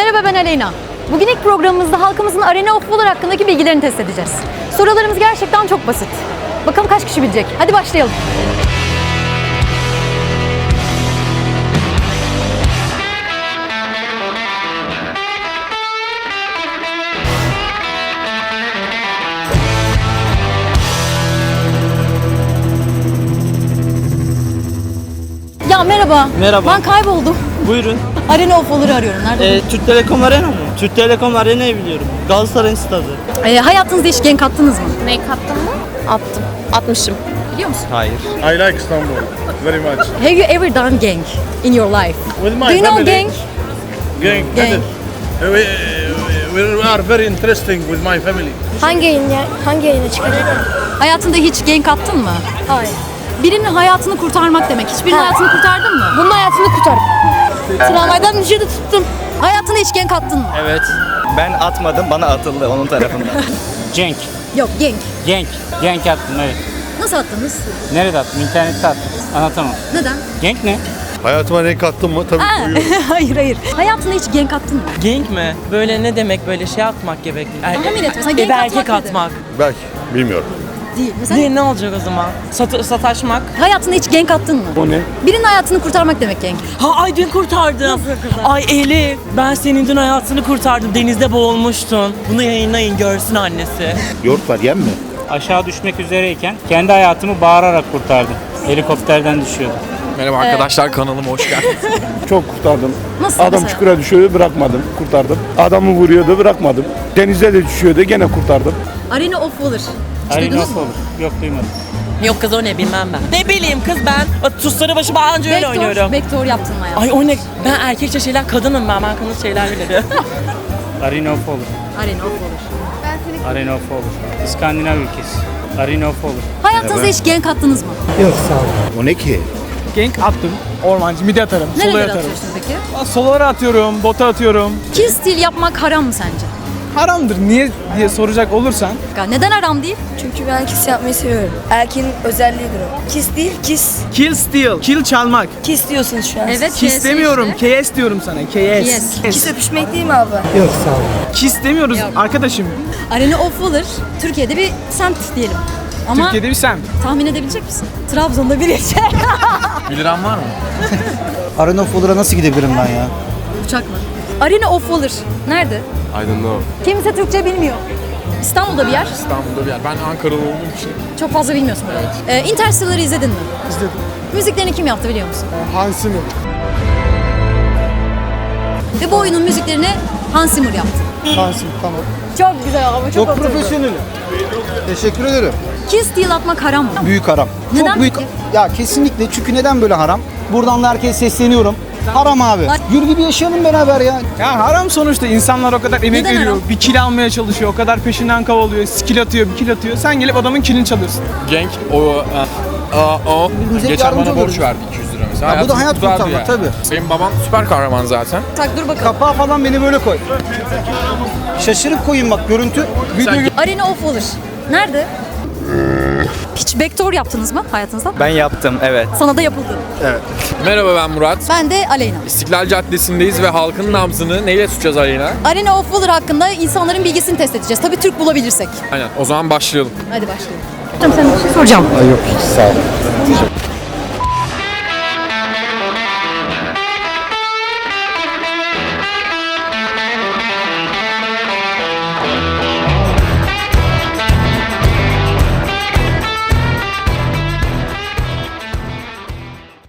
Merhaba ben Aleyna. Bugün ilk programımızda halkımızın Arena of Valor hakkındaki bilgilerini test edeceğiz. Sorularımız gerçekten çok basit. Bakalım kaç kişi bilecek? Hadi başlayalım. Ya merhaba. Merhaba. Ben kayboldum. Buyurun. Arena of Valor'ı arıyorum. Nerede? Ee, Türk Telekom Arena mı? Türk Telekom Arena'yı biliyorum. Galatasaray'ın stadı. Ee, hayatınızda hiç genk attınız mı? Ne kattın mı? Attım. Atmışım. Biliyor musun? Hayır. I like Istanbul very much. Have you ever done gang in your life? With my Do you know family. gang? Gang. Gang. We, we are very interesting with my family. Hangi yayın ya? Hangi yayına çıkacak? Hayatında hiç genk attın mı? Hayır. Birinin hayatını kurtarmak demek. Hiçbirinin Ha. hayatını kurtardın mı? Bunun hayatını kurtar. Tramvaydan dışarı tuttum. Hayatında hiç genk attın mı? Evet. Ben atmadım, bana atıldı onun tarafından. Cenk. Yok genk. Genk. Genk attım evet. Nasıl attınız? Nerede attım? İnternette attım. Anlatamam. Neden? Genk ne? Hayatıma renk kattın mı? Tabii Aa, hayır hayır. Hayatında hiç genk attın mı? Genk mi? Böyle ne demek böyle şey atmak gibi. Er, Tahmin et mesela ya genk atmak erkek nedir? atmak. Belki. Bilmiyorum. Değil. Mesela Ne, ne olacak o zaman? Sat, sataşmak. hayatında hiç genk attın mı? O ne? Birinin hayatını kurtarmak demek genk. Ha ay dün kurtardım. Ay Elif ben senin dün hayatını kurtardım. Denizde boğulmuştun. Bunu yayınlayın görsün annesi. Yoğurt var yem mi? Aşağı düşmek üzereyken kendi hayatımı bağırarak kurtardım. Helikopterden düşüyordu. Merhaba arkadaşlar kanalıma hoş geldiniz. Çok kurtardım. Nasıl Adam mesela? çukura düşüyordu bırakmadım. Kurtardım. Adamı vuruyordu bırakmadım. Denize de düşüyordu gene kurtardım. Arena of Valor. Hiç Hayır duydunuz nasıl mu? olur? Yok duymadım. Yok kız o ne bilmem ben. Ne bileyim kız ben. O Tuzları başı bağınca öyle oynuyorum. backdoor yaptın mı hayatında? Ay o ne? Ben erkekçe şeyler kadınım ben. Ben kadın şeyler bilirim. Arena of olur. Arena of Valor. Arena of olur. İskandinav ülkesi. Arena of olur. Hayatınızda hiç genk attınız mı? O ne ki? Genk attım. Ormancı midi atarım. Nerelere atarım. atıyorsunuz peki? Sololara atıyorum, bota atıyorum. Kill steal yapmak haram mı sence? Haramdır. Niye diye soracak olursan. Ya Neden haram değil? Çünkü ben kiss yapmayı seviyorum. Erkeğin özelliğidir o. Kiss değil, kiss. Kill steal. Kill çalmak. Kiss diyorsun şu an. Evet. Kiss KS demiyorum. işte. KS diyorum sana. KS. Yes. Kiss öpüşmek değil mi abi? Kiss demiyoruz Yok. arkadaşım. Arena of Valor Türkiye'de bir semt diyelim. Ama Türkiye'de bir sen. tahmin edebilecek misin? Trabzon'da bir ilçe. 1 liram var mı? Arena Fuller'a nasıl gidebilirim ben ya? Uçakla. Arena of Valor nerede? I don't know. Kimse Türkçe bilmiyor. İstanbul'da bir yer. İstanbul'da bir yer. Ben Ankaralı olduğum için. Çok fazla bilmiyorsun böyle. Ee, Interstellar'ı izledin mi? İzledim. Müziklerini kim yaptı biliyor musun? Hans Zimmer. Ve bu oyunun müziklerini Hans Zimmer yaptı. Hans Zimmer tamam. Çok güzel ama çok, oturdu. profesyonelim. Teşekkür ederim. Kill steal atmak haram mı? Büyük haram. Neden Çok büyük. Ya kesinlikle çünkü neden böyle haram? Buradan da herkese sesleniyorum. Haram abi. Var- Gül gibi yaşayalım beraber ya. Ya haram sonuçta insanlar o kadar emek Neden veriyor. haram? Bir kil almaya çalışıyor. O kadar peşinden kovalıyor. Skill atıyor, bir kill atıyor. Sen gelip adamın kilini çalıyorsun. Genk o a, o Birbirimize geçen yardımcı bana borç verdi 200 lira mesela. Ya bu da hayat kurtardı kurtarmak, tabii. Benim babam süper kahraman zaten. Tak dur bakalım. Kapağı falan beni böyle koy. Şaşırıp koyun bak görüntü. Video Arena of Valor. Nerede? Hiç backdoor yaptınız mı hayatınızda? Ben yaptım evet. Sana da yapıldı. Merhaba ben Murat. Ben de Aleyna. İstiklal Caddesi'ndeyiz ve halkın nabzını neyle tutacağız Aleyna? Arena of Valor hakkında insanların bilgisini test edeceğiz. Tabii Türk bulabilirsek. Aynen o zaman başlayalım. Hadi başlayalım. Hocam sana bir şey soracağım. Ay yok hiç sağ ol.